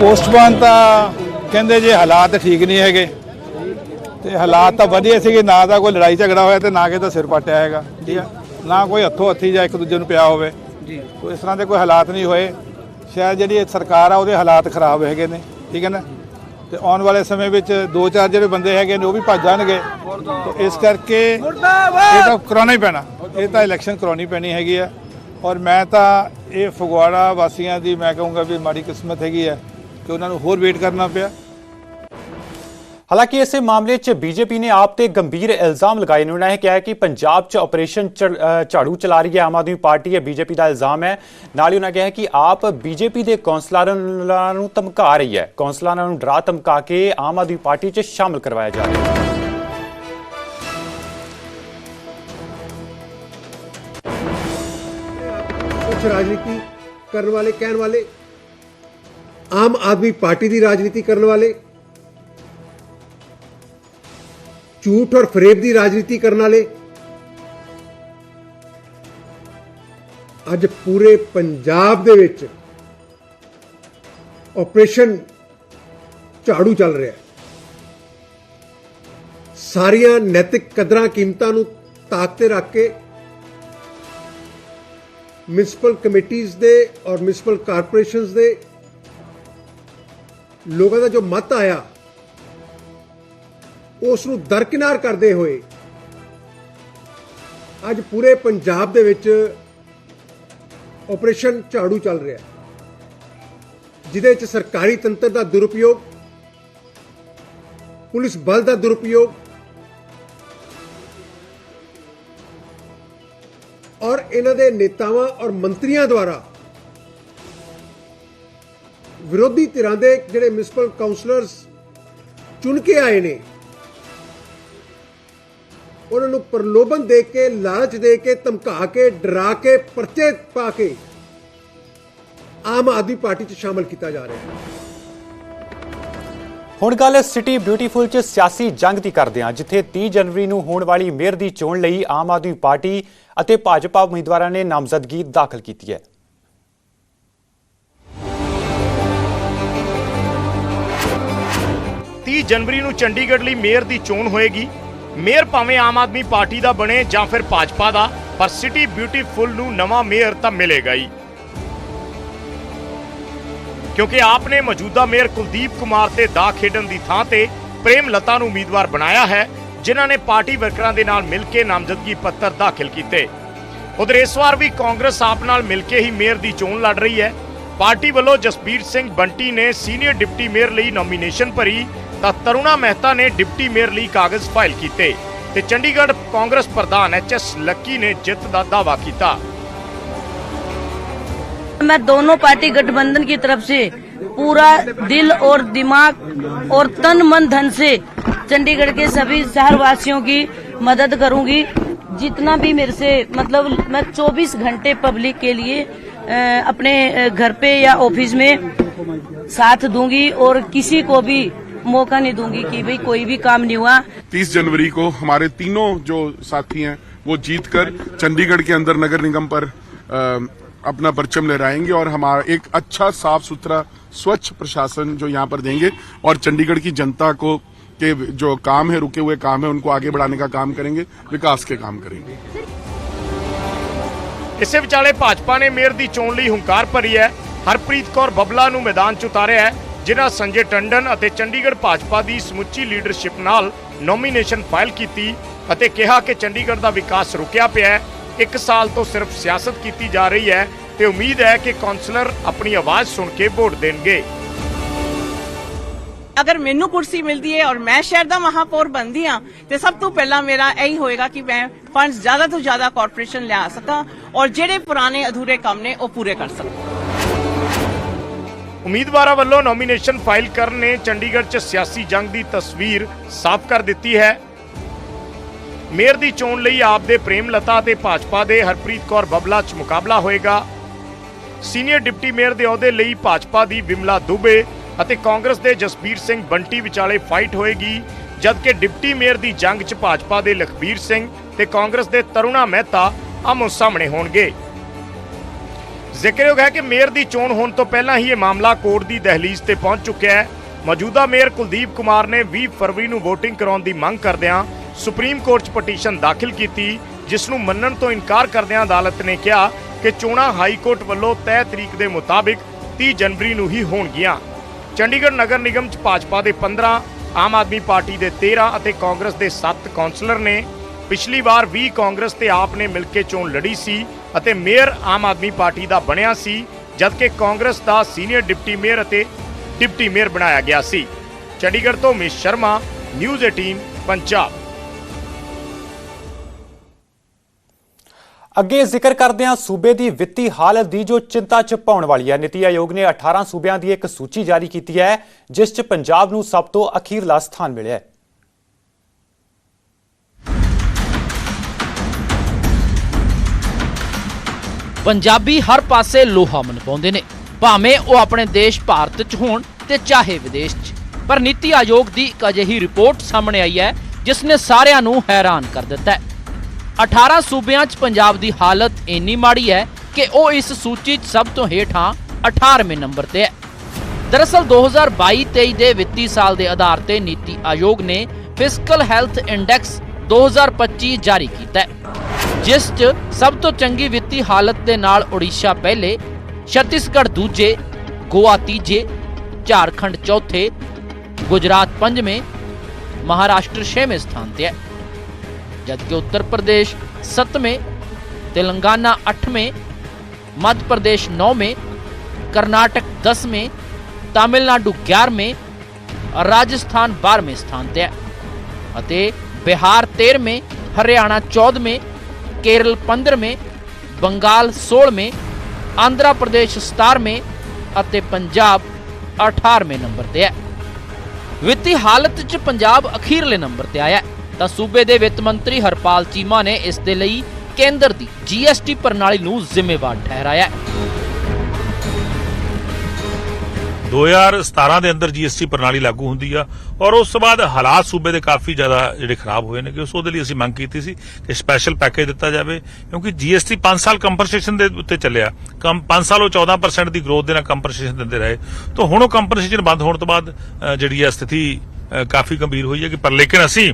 [SPEAKER 5] ਪੋਸਟਮਾਨ ਤਾਂ ਕਹਿੰਦੇ ਜੇ ਹਾਲਾਤ ਠੀਕ ਨਹੀਂ ਹੈਗੇ ਤੇ ਹਾਲਾਤ ਤਾਂ ਵਧੀਆ ਸੀਗੇ ਨਾ ਤਾਂ ਕੋਈ ਲੜਾਈ ਝਗੜਾ ਹੋਇਆ ਤੇ ਨਾ ਕਿਸੇ ਦਾ ਸਿਰ ਪਟਿਆ ਹੈਗਾ ਠੀਕ ਹੈ ਨਾ ਕੋਈ ਹੱਥੋਂ ਹੱਥੀ ਜਾਂ ਇੱਕ ਦੂਜੇ ਨੂੰ ਪਿਆ ਹੋਵੇ। ਜੀ। ਇਸ ਤਰ੍ਹਾਂ ਦੇ ਕੋਈ ਹਾਲਾਤ ਨਹੀਂ ਹੋਏ। ਸ਼ਾਇਦ ਜਿਹੜੀ ਇਹ ਸਰਕਾਰ ਆ ਉਹਦੇ ਹਾਲਾਤ ਖਰਾਬ ਹੈਗੇ ਨੇ ਠੀਕ ਹੈ ਨਾ? ਤੇ ਆਉਣ ਵਾਲੇ ਸਮੇਂ ਵਿੱਚ ਦੋ ਚਾਰ ਜਿਹੜੇ ਬੰਦੇ ਹੈਗੇ ਨੇ ਉਹ ਵੀ ਭੱਜ ਜਾਣਗੇ। ਤੇ ਇਸ ਕਰਕੇ ਇਹ ਤਾਂ ਕਰਾਉਣਾ ਹੀ ਪੈਣਾ। ਇਹ ਤਾਂ ਇਲੈਕਸ਼ਨ ਕਰਾਉਣੀ ਪੈਣੀ ਹੈਗੀ ਆ। ਔਰ ਮੈਂ ਤਾਂ ਇਹ ਫਗਵਾੜਾ ਵਾਸੀਆਂ ਦੀ ਮੈਂ ਕਹੂੰਗਾ ਵੀ ਮਾੜੀ ਕਿਸਮਤ ਹੈਗੀ ਹੈ ਕਿ ਉਹਨਾਂ ਨੂੰ ਹੋਰ ਵੇਟ ਕਰਨਾ ਪਿਆ।
[SPEAKER 1] ਹਾਲਾਂਕਿ ਇਸੇ ਮਾਮਲੇ 'ਚ ਬੀਜੇਪੀ ਨੇ ਆਪ ਤੇ ਗੰਭੀਰ ਇਲਜ਼ਾਮ ਲਗਾਏ ਨੇ। ਉਹਨਾਂ ਨੇ ਕਿਹਾ ਹੈ ਕਿ ਪੰਜਾਬ 'ਚ ਆਪਰੇਸ਼ਨ ਝਾੜੂ ਚਲਾ ਰਹੀ ਹੈ ਆਮ ਆਦਮੀ ਪਾਰਟੀ ਹੈ ਬੀਜੇਪੀ ਦਾ ਇਲਜ਼ਾਮ ਹੈ। ਨਾਲ ਹੀ ਉਹਨਾਂ ਕਿਹਾ ਕਿ ਆਪ ਬੀਜੇਪੀ ਦੇ ਕੌਂਸਲਰਾਂ ਨੂੰ ਧਮਕਾ ਰਹੀ ਹੈ। ਕੌਂਸਲਰਾਂ ਨੂੰ ਡਰਾ ਧਮਕਾ ਕੇ ਆਮ ਆਦਮੀ ਪਾਰਟੀ 'ਚ ਸ਼ਾਮਲ ਕਰਵਾਇਆ ਜਾ ਰਿਹਾ ਹੈ।
[SPEAKER 6] ਕੁਛ ਰਾਜਨੀਤੀ ਕਰਨ ਵਾਲੇ ਕਹਿਣ ਵਾਲੇ ਆਮ ਆਦਮੀ ਪਾਰਟੀ ਦੀ ਰਾਜਨੀਤੀ ਕਰਨ ਵਾਲੇ, ਝੂਠ ਔਰ ਫਰੇਬ ਦੀ ਰਾਜਨੀਤੀ ਕਰਨ ਵਾਲੇ, ਅੱਜ ਪੂਰੇ ਪੰਜਾਬ ਦੇ ਵਿੱਚ ਆਪਰੇਸ਼ਨ ਝਾੜੂ ਚੱਲ ਰਿਹਾ ਹੈ। ਸਾਰੀਆਂ ਨੈਤਿਕ ਕਦਰਾਂ, ਕੀਮਤਾਂ ਨੂੰ ਤਾਕ ਤੇ ਰੱਖ ਕੇ ਮਿਊਨਿਸਪਲ ਕਮੇਟੀਆਂ ਦੇ ਔਰ ਮਿਊਨਿਸਪਲ ਕਾਰਪੋਰੇਸ਼ਨਸ ਦੇ ਲੋਕਾਂ ਦਾ ਜੋ ਮਤ ਆਇਆ, ਉਸ ਨੂੰ ਦਰਕਿਨਾਰ ਕਰਦੇ ਹੋਏ, ਅੱਜ ਪੂਰੇ ਪੰਜਾਬ ਦੇ ਵਿੱਚ ਆਪਰੇਸ਼ਨ ਝਾੜੂ ਚੱਲ ਰਿਹਾ ਹੈ, ਜਿਹਦੇ ਵਿੱਚ ਸਰਕਾਰੀ ਤੰਤਰ ਦਾ ਦੁਰਉਪਯੋਗ, ਪੁਲਿਸ ਬਲ ਦਾ ਦੁਰਉਪਯੋਗ, ਔਰ ਇਹਨਾਂ ਦੇ ਨੇਤਾਵਾਂ ਔਰ ਮੰਤਰੀਆਂ ਦੁਆਰਾ ਵਿਰੋਧੀ ਧਿਰਾਂ ਦੇ ਜਿਹੜੇ ਮਿਊਨਿਸਪਲ ਕਾਉਂਸਲਰਸ ਚੁਣ ਕੇ ਆਏ ਨੇ, ਉਹਨਾਂ ਨੂੰ ਪ੍ਰਲੋਭਨ ਦੇ ਕੇ, ਲਾਲਚ ਦੇ ਕੇ, ਧਮਕਾ ਕੇ, ਡਰਾ ਕੇ, ਪਰਚੇ ਪਾ ਕੇ ਆਮ ਆਦਮੀ ਪਾਰਟੀ 'ਚ ਸ਼ਾਮਲ ਕੀਤਾ ਜਾ ਰਿਹਾ ਹੈ।
[SPEAKER 1] ਹੁਣ ਗੱਲ ਸਿਟੀ ਬਿਊਟੀਫੁਲ 'ਚ ਸਿਆਸੀ ਜੰਗ ਦੀ ਕਰਦੇ ਹਾਂ, ਜਿੱਥੇ 30 ਜਨਵਰੀ ਨੂੰ ਹੋਣ ਵਾਲੀ ਮੇਅਰ ਦੀ ਚੋਣ ਲਈ ਆਮ ਆਦਮੀ ਪਾਰਟੀ ਅਤੇ ਭਾਜਪਾ ਉਮੀਦਵਾਰਾਂ ਨੇ ਨਾਮਜ਼ਦਗੀ ਦਾਖਲ ਕੀਤੀ ਹੈ।
[SPEAKER 4] 30 ਜਨਵਰੀ ਨੂੰ ਚੰਡੀਗੜ੍ਹ ਲਈ ਮੇਅਰ ਦੀ ਚੋਣ ਹੋਏਗੀ। ਮੇਅਰ ਭਾਵੇਂ ਆਮ ਆਦਮੀ ਪਾਰਟੀ ਦਾ ਬਣੇ ਜਾਂ ਫਿਰ ਭਾਜਪਾ ਦਾ, ਪਰ ਸਿਟੀ ਬਿਊਟੀਫੁਲ ਨੂੰ ਨਵਾਂ ਮੇਅਰ ਤਾਂ ਮਿਲੇਗਾ ਹੀ। ਕਿਉਂਕਿ ਆਪ ਨੇ ਮੌਜੂਦਾ ਮੇਅਰ ਕੁਲਦੀਪ ਕੁਮਾਰ ਤੇ ਦਾ ਖੇਡਣ ਦੀ ਥਾਂ ਤੇ ਪ੍ਰੇਮ ਲਤਾ ਨੂੰ ਉਮੀਦਵਾਰ ਬਣਾਇਆ ਹੈ, ਜਿਨ੍ਹਾਂ ਨੇ ਪਾਰਟੀ ਵਰਕਰਾਂ ਦੇ ਨਾਲ ਮਿਲ ਕੇ ਨਾਮਜ਼ਦਗੀ ਪੱਤਰ ਦਾਖਲ ਕੀਤੇ। ਉਧਰ ਇਸ ਵਾਰ ਵੀ ਕਾਂਗਰਸ ਆਪ ਨਾਲ ਮਿਲ ਕੇ ਹੀ ਮੇਅਰ ਦੀ ਚੋਣ ਲੜ ਰਹੀ ਹੈ। ਪਾਰਟੀ ਵੱਲੋਂ ਜਸਬੀਰ ਸਿੰਘ ਬੰਟੀ ਨੇ ਸੀਨੀਅਰ ਡਿਪਟੀ ਮੇਅਰ ਲਈ ਨੋਮੀਨੇਸ਼ਨ ਭਰੀ ਤਾਂ ਤਰੁਣਾ ਮਹਿਤਾ ਨੇ ਡਿਪਟੀ ਮੇਅਰ ਲਈ ਕਾਗਜ਼ ਫਾਈਲ ਕੀਤੇ ਤੇ ਚੰਡੀਗੜ੍ਹ ਕਾਂਗਰਸ ਪ੍ਰਧਾਨ ਐਚਐਸ ਲੱਕੀ ਨੇ ਜਿੱਤ ਦਾ ਦਾਅਵਾ ਕੀਤਾ
[SPEAKER 7] मैं दोनों पार्टी गठबंधन की तरफ से पूरा दिल और दिमाग और तन मन धन से चंडीगढ़ के सभी शहरवासियों की मदद करूंगी जितना भी मेरे से मतलब मैं 24 घंटे पब्लिक के लिए अ, अपने अ, घर पे या ऑफिस में साथ दूंगी और किसी को भी मौका नहीं दूंगी कि भाई कोई भी काम नहीं हुआ
[SPEAKER 8] 30 जनवरी को हमारे तीनों जो साथी हैं वो जीतकर चंडीगढ़ के अंदर नगर निगम पर अ, अपना परचम लहराएंगे और हमारा एक अच्छा साफ सुथरा स्वच्छ प्रशासन जो यहाँ पर देंगे और चंडीगढ़ की जनता को के जो काम है रुके हुए काम है उनको आगे बढ़ाने का काम करेंगे विकास के काम करेंगे
[SPEAKER 4] ਇਸੇ ਵਿਚਾਲੇ ਭਾਜਪਾ ਨੇ ਮੇਅਰ ਦੀ ਚੋਣ ਲਈ ਹੰਕਾਰ ਭਰੀ ਹੈ ਹਰਪ੍ਰੀਤ ਕੌਰ ਬੱਬਲਾ ਨੂੰ ਮੈਦਾਨ 'ਚ ਉਤਾਰਿਆ ਹੈ ਜਿਨ੍ਹਾਂ ਸੰਜੇ ਟੰਡਨ ਅਤੇ ਚੰਡੀਗੜ੍ਹ ਭਾਜਪਾ ਦੀ ਸਮੁੱਚੀ ਲੀਡਰਸ਼ਿਪ ਨਾਲ ਨੋਮੀਨੇਸ਼ਨ ਫਾਈਲ ਕੀਤੀ ਅਤੇ ਕਿਹਾ ਕਿ ਚੰਡੀਗੜ੍ਹ ਦਾ ਵਿਕਾਸ ਰੁਕਿਆ ਪਿਆ ਹੈ, ਇੱਕ ਸਾਲ ਤੋਂ ਸਿਰਫ ਸਿਆਸਤ ਕੀਤੀ ਜਾ ਰਹੀ ਹੈ ਤੇ ਉਮੀਦ ਹੈ ਕਿ ਕੌਂਸਲਰ ਆਪਣੀ ਆਵਾਜ਼ ਸੁਣ ਕੇ ਵੋਟ ਦੇਣਗੇ।
[SPEAKER 9] ਅਗਰ ਮੈਨੂੰ ਕੁਰਸੀ ਮਿਲਦੀ ਹੈ ਔਰ ਮੈਂ ਸ਼ਹਿਰ ਦਾ ਮਹਾਪੌਰ ਬਣਦੀ ਹਾਂ, ਤੇ ਸਭ ਤੋਂ ਪਹਿਲਾਂ ਮੇਰਾ ਇਹੀ ਹੋਏਗਾ ਕਿ ਮੈਂ ਫੰਡਸ ਜ਼ਿਆਦਾ ਤੋਂ ਜ਼ਿਆਦਾ ਕਾਰਪੋਰੇਸ਼ਨ ਲਿਆ ਸਕਾਂ ਔਰ ਜਿਹੜੇ ਪੁਰਾਣੇ ਅਧੂਰੇ ਕੰਮ ਨੇ ਉਹ ਪੂਰੇ ਕਰ ਸਕਾਂ।
[SPEAKER 4] ਉਮੀਦਵਾਰਾਂ ਵੱਲੋਂ ਨੋਮੀਨੇਸ਼ਨ ਫਾਈਲ ਕਰਨ ਨੇ ਚੰਡੀਗੜ੍ਹ 'ਚ ਸਿਆਸੀ ਜੰਗ ਦੀ ਤਸਵੀਰ ਸਾਫ਼ ਕਰ ਦਿੱਤੀ ਹੈ। ਮੇਅਰ ਦੀ ਚੋਣ ਲਈ ਆਪ ਦੇ ਪ੍ਰੇਮ ਲਤਾ ਤੇ ਭਾਜਪਾ ਦੇ ਹਰਪ੍ਰੀਤ ਕੌਰ ਬਬਲਾ 'ਚ ਮੁਕਾਬਲਾ ਹੋਏਗਾ। ਸੀਨੀਅਰ ਡਿਪਟੀ ਮੇਅਰ ਦੇ ਅਹੁਦੇ ਲਈ ਭਾਜਪਾ ਦੀ ਵਿਮਲਾ ਦੁਬੇ ਅਤੇ ਕਾਂਗਰਸ ਦੇ ਜਸਬੀਰ ਸਿੰਘ ਬੰਟੀ ਵਿਚਾਲੇ ਫਾਈਟ ਹੋਏਗੀ, ਜਦਕਿ ਡਿਪਟੀ ਮੇਅਰ ਦੀ ਜੰਗ 'ਚ ਭਾਜਪਾ ਦੇ ਲਖਬੀਰ ਸਿੰਘ ਤੇ ਕਾਂਗਰਸ ਦੇ ਤਰੁਣਾ ਮਹਿਤਾ ਆਮੋ ਸਾਹਮਣੇ ਹੋਣਗੇ। ਜ਼ਿਕਰਯੋਗ ਹੈ ਕਿ ਮੇਅਰ ਦੀ ਚੋਣ ਹੋਣ ਤੋਂ ਪਹਿਲਾਂ ਹੀ ਇਹ ਮਾਮਲਾ ਕੋਰਟ ਦੀ ਦਹਲੀਜ਼ ਤੇ ਪਹੁੰਚ ਚੁੱਕਿਆ ਹੈ। ਮੌਜੂਦਾ ਮੇਅਰ ਕੁਲਦੀਪ ਕੁਮਾਰ ਨੇ 20 ਫਰਵਰੀ ਨੂੰ VOTING ਕਰਾਉਣ ਦੀ ਮੰਗ ਕਰਦਿਆਂ ਸੁਪਰੀਮ ਕੋਰਟ 'ਚ ਪਟੀਸ਼ਨ ਦਾਖਲ ਕੀਤੀ, ਜਿਸ ਨੂੰ ਮੰਨਣ ਤੋਂ ਇਨਕਾਰ ਕਰਦਿਆਂ ਅਦਾਲਤ ਨੇ ਕਿਹਾ ਕਿ ਚੋਣਾਂ ਹਾਈ ਕੋਰਟ ਵੱਲੋਂ ਤੈਅ ਤਰੀਕ ਦੇ ਮੁਤਾਬਿਕ 30 ਜਨਵਰੀ ਨੂੰ ਹੀ ਹੋਣਗੀਆਂ। ਚੰਡੀਗੜ੍ਹ ਨਗਰ ਨਿਗਮ 'ਚ ਭਾਜਪਾ ਦੇ 15 ਆਮ ਆਦਮੀ ਪਾਰਟੀ ਦੇ 13 ਅਤੇ ਕਾਂਗਰਸ ਦੇ 7 ਕੌਂਸਲਰ ਨੇ। ਪਿਛਲੀ ਵਾਰ 20 ਕਾਂਗਰਸ ਤੇ ਆਪ ਨੇ ਮਿਲ ਕੇ ਚੋਣ ਲੜੀ ਸੀ। ਅਤੇ ਮੇਅਰ ਆਮ ਆਦਮੀ ਪਾਰਟੀ ਦਾ ਬਣਿਆ ਸੀ, ਜਦਕਿ ਕਾਂਗਰਸ ਦਾ ਸੀਨੀਅਰ ਡਿਪਟੀ ਮੇਅਰ ਅਤੇ ਡਿਪਟੀ ਮੇਅਰ ਬਣਾਇਆ ਗਿਆ ਸੀ। ਚੰਡੀਗੜ੍ਹ ਤੋਂ ਮਿਸ਼ ਸ਼ਰਮਾ, ਨਿਊਜ਼ 18 ਪੰਜਾਬ।
[SPEAKER 1] ਅੱਗੇ ਜ਼ਿਕਰ ਕਰਦੇ ਹਾਂ ਸੂਬੇ ਦੀ ਵਿੱਤੀ ਹਾਲਤ ਦੀ, ਜੋ ਚਿੰਤਾ ਚ ਪਾਉਣ ਵਾਲੀ ਹੈ। ਨੀਤੀ ਆਯੋਗ ਨੇ 18 ਸੂਬਿਆਂ ਦੀ ਇੱਕ ਸੂਚੀ ਜਾਰੀ ਕੀਤੀ ਹੈ, ਜਿਸ ਚ ਪੰਜਾਬ ਨੂੰ ਸਭ ਤੋਂ ਅਖੀਰਲਾ ਸਥਾਨ ਮਿਲਿਆ ਹੈ।
[SPEAKER 10] ਪੰਜਾਬੀ ਹਰ ਪਾਸੇ ਲੋਹਾ ਮਨਪਾਉਂਦੇ ਨੇ। ਭਾਵੇਂ ਉਹ ਆਪਣੇ ਦੇਸ਼ ਭਾਰਤ 'ਚ ਹੋਣ ਤੇ ਚਾਹੇ ਵਿਦੇਸ਼ 'ਚ। ਪਰ ਨੀਤੀ ਆਯੋਗ ਦੀ ਇੱਕ ਅਜਿਹੀ ਰਿਪੋਰਟ ਸਾਹਮਣੇ ਆਈ ਹੈ, ਜਿਸ ਨੇ ਸਾਰਿਆਂ ਨੂੰ ਹੈਰਾਨ ਕਰ ਦਿੱਤਾ ਹੈ। 18 ਸੂਬਿਆਂ 'ਚ ਪੰਜਾਬ ਦੀ ਹਾਲਤ ਇੰਨੀ ਮਾੜੀ ਹੈ ਕਿ ਉਹ ਇਸ ਸੂਚੀ 'ਚ ਸਭ ਤੋਂ ਹੇਠਾਂ 18ਵੇਂ ਨੰਬਰ ਤੇ ਹੈ। ਦਰਅਸਲ 2022-23 ਦੇ ਵਿੱਤੀ ਸਾਲ ਦੇ ਆਧਾਰ ਤੇ ਨੀਤੀ ਆਯੋਗ ਨੇ ਫਿਸਕਲ ਹੈਲਥ ਇੰਡੈਕਸ 2025 ਜਾਰੀ ਕੀਤਾ ਹੈ। ਜਿਸ 'ਚ ਸਭ ਤੋਂ ਚੰਗੀ ਵਿੱਤੀ ਹਾਲਤ ਦੇ ਨਾਲ ਓਡੀਸ਼ਾ ਪਹਿਲੇ, ਛੱਤੀਸਗੜ੍ਹ ਦੂਜੇ, ਗੋਆ ਤੀਜੇ, ਝਾਰਖੰਡ ਚੌਥੇ, ਗੁਜਰਾਤ ਪੰਜਵੇਂ, ਮਹਾਰਾਸ਼ਟਰ ਛੇਵੇਂ ਸਥਾਨ ਤੇ ਹੈ। ਜਦਕਿ ਉੱਤਰ ਪ੍ਰਦੇਸ਼ ਸੱਤਵੇਂ, ਤੇਲੰਗਾਨਾ ਅੱਠਵੇਂ, ਮੱਧ ਪ੍ਰਦੇਸ਼ ਨੌਵੇਂ, ਕਰਨਾਟਕ 10ਵੇਂ ਤਾਮਿਲਨਾਡੂ 11ਵੇਂ ਰਾਜਸਥਾਨ 12ਵੇਂ ਸਥਾਨ ਤੇ ਹੈ। ਅਤੇ ਬਿਹਾਰ 13ਵੇਂ ਹਰਿਆਣਾ 14ਵੇਂ ਕੇਰਲ 15ਵੇਂ ਬੰਗਾਲ 16ਵੇਂ ਆਂਧਰਾ ਪ੍ਰਦੇਸ਼ 17ਵੇਂ ਅਤੇ ਪੰਜਾਬ 18ਵੇਂ ਨੰਬਰ ਤੇ ਹੈ ਵਿੱਤੀ ਹਾਲਤ 'ਚ ਪੰਜਾਬ ਅਖੀਰਲੇ ਨੰਬਰ ਤੇ ਆਇਆ ਤਾਂ ਸੂਬੇ ਦੇ ਵਿੱਤ ਮੰਤਰੀ ਹਰਪਾਲ ਚੀਮਾ ਨੇ ਇਸ ਦੇ ਲਈ ਕੇਂਦਰ ਦੀ ਜੀਐਸਟੀ ਪ੍ਰਣਾਲੀ ਨੂੰ ਜ਼ਿੰਮੇਵਾਰ ਠਹਿਰਾਇਆ
[SPEAKER 11] 2017 ਦੇ ਅੰਦਰ ਜੀਐਸਟੀ ਪ੍ਰਣਾਲੀ ਲਾਗੂ ਹੁੰਦੀ ਆ ਔਰ ਉਸ ਤੋਂ ਬਾਅਦ ਹਾਲਾਤ ਸੂਬੇ ਦੇ ਕਾਫੀ ਜ਼ਿਆਦਾ ਜਿਹੜੇ ਖਰਾਬ ਹੋਏ ਨੇ ਕਿ ਉਸ ਉਹਦੇ ਲਈ ਅਸੀਂ ਮੰਗ ਕੀਤੀ ਸੀ ਕਿ ਸਪੈਸ਼ਲ ਪੈਕੇਜ ਦਿੱਤਾ ਜਾਵੇ, ਕਿਉਂਕਿ ਜੀਐਸਟੀ 5 ਸਾਲ ਕੰਪਨਸੇਸ਼ਨ ਦੇ ਉੱਤੇ ਚੱਲਿਆ। ਕਮ 5 ਸਾਲ ਉਹ 14% ਦੀ ਗਰੋਥ ਦੇ ਨਾਲ ਕੰਪਨਸੇਸ਼ਨ ਦਿੰਦੇ ਰਹੇ। ਤਾਂ ਹੁਣ ਉਹ ਕੰਪਨਸੇਸ਼ਨ ਬੰਦ ਹੋਣ ਤੋਂ ਬਾਅਦ ਜਿਹੜੀ ਆ ਸਥਿਤੀ ਕਾਫੀ ਗੰਭੀਰ ਹੋਈ ਹੈ ਕਿ ਪਰ ਲੇਕਿਨ ਅਸੀਂ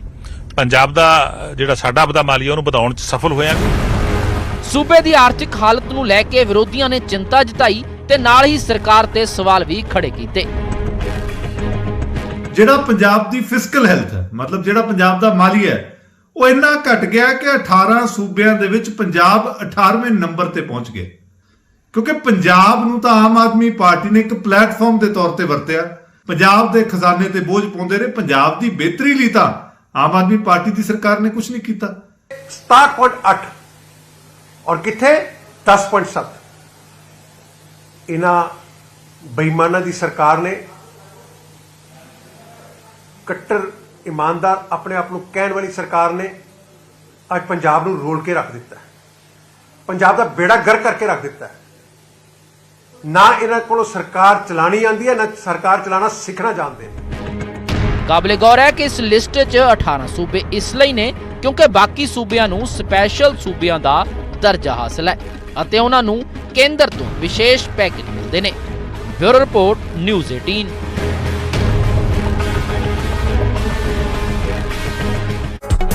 [SPEAKER 11] ਪੰਜਾਬ ਦਾ ਜਿਹੜਾ ਸਾਡਾ ਆਪਦਾ ਮਾਲੀਆ ਉਹਨੂੰ ਵਧਾਉਣ 'ਚ ਸਫਲ ਹੋਏ ਹਾਂ
[SPEAKER 10] ਸੂਬੇ ਦੀ ਆਰਥਿਕ ਹਾਲਤ ਨੂੰ ਲੈ ਕੇ ਵਿਰੋਧੀਆਂ ਨੇ ਚਿੰਤਾ ਜਤਾਈ। ਤੇ ਨਾਲ ਹੀ ਸਰਕਾਰ ਤੇ ਸਵਾਲ ਵੀ ਖੜੇ ਕੀਤੇ।
[SPEAKER 12] ਜਿਹੜਾ ਪੰਜਾਬ ਦੀ ਫਿਸਕਲ ਹੈਲਥ ਹੈ ਮਤਲਬ ਜਿਹੜਾ ਪੰਜਾਬ ਦਾ ਮਾਲੀਆ ਹੈ ਉਹ ਇੰਨਾ ਘਟ ਗਿਆ ਕਿ 18 ਸੂਬਿਆਂ ਦੇ ਵਿੱਚ ਪੰਜਾਬ 18ਵੇਂ ਨੰਬਰ ਤੇ ਪਹੁੰਚ ਗਿਆ। ਕਿਉਂਕਿ ਪੰਜਾਬ ਨੂੰ ਤਾਂ ਆਮ ਆਦਮੀ ਪਾਰਟੀ ਨੇ ਇੱਕ ਪਲੇਟਫਾਰਮ ਦੇ ਤੌਰ ਤੇ ਵਰਤਿਆ। ਪੰਜਾਬ ਦੇ ਖਜ਼ਾਨੇ ਤੇ ਬੋਝ ਪਾਉਂਦੇ ਰਹੇ ਪੰਜਾਬ ਦੀ ਬਿਹਤਰੀ ਲਈ ਤਾਂ ਆਮ ਆਦਮੀ ਪਾਰਟੀ ਦੀ ਸਰਕਾਰ ਨੇ ਕੁਝ ਨਹੀਂ ਕੀਤਾ।
[SPEAKER 6] 67.8 ਔਰ ਕਿੱਥੇ? 10.7 ਇਹਨਾਂ ਬੇਈਮਾਨਾਂ ਦੀ ਸਰਕਾਰ ਨੇ ਕੱਟਰ ਇਮਾਨਦਾਰ ਆਪਣੇ ਆਪ ਨੂੰ ਕਹਿਣ ਵਾਲੀ ਸਰਕਾਰ ਨੇ ਅੱਜ ਪੰਜਾਬ ਨੂੰ ਰੋਲ ਕੇ ਰੱਖ ਦਿੱਤਾ ਪੰਜਾਬ ਦਾ ਬੇੜਾ ਗਰ ਕਰਕੇ ਰੱਖ ਦਿੱਤਾ ਨਾ ਇਹਨਾਂ ਕੋਲੋਂ ਸਰਕਾਰ ਚਲਾਣੀ ਆਂਦੀ ਹੈ, ਨਾ ਸਰਕਾਰ ਚਲਾਣਾ ਸਿੱਖਣਾ ਜਾਣਦੇ ਨੇ।
[SPEAKER 10] ਕਾਬਲੇ ਗੌਰ ਹੈ ਕਿ ਇਸ ਲਿਸਟ 'ਚ 18 ਸੂਬੇ ਇਸ ਲਈ ਨੇ ਕਿਉਂਕਿ ਬਾਕੀ ਸੂਬਿਆਂ ਨੂੰ ਸਪੈਸ਼ਲ ਸੂਬਿਆਂ ਦਾ ਦਰਜਾ ਹਾਸਲ ਹੈ ਅਤੇ ਉਹਨਾਂ ਨੂੰ ਕੇਂਦਰ ਤੋਂ ਵਿਸ਼ੇਸ਼ ਪੈਕੇਜ ਮਿਲਦੇ ਨੇ। Bureau report news 18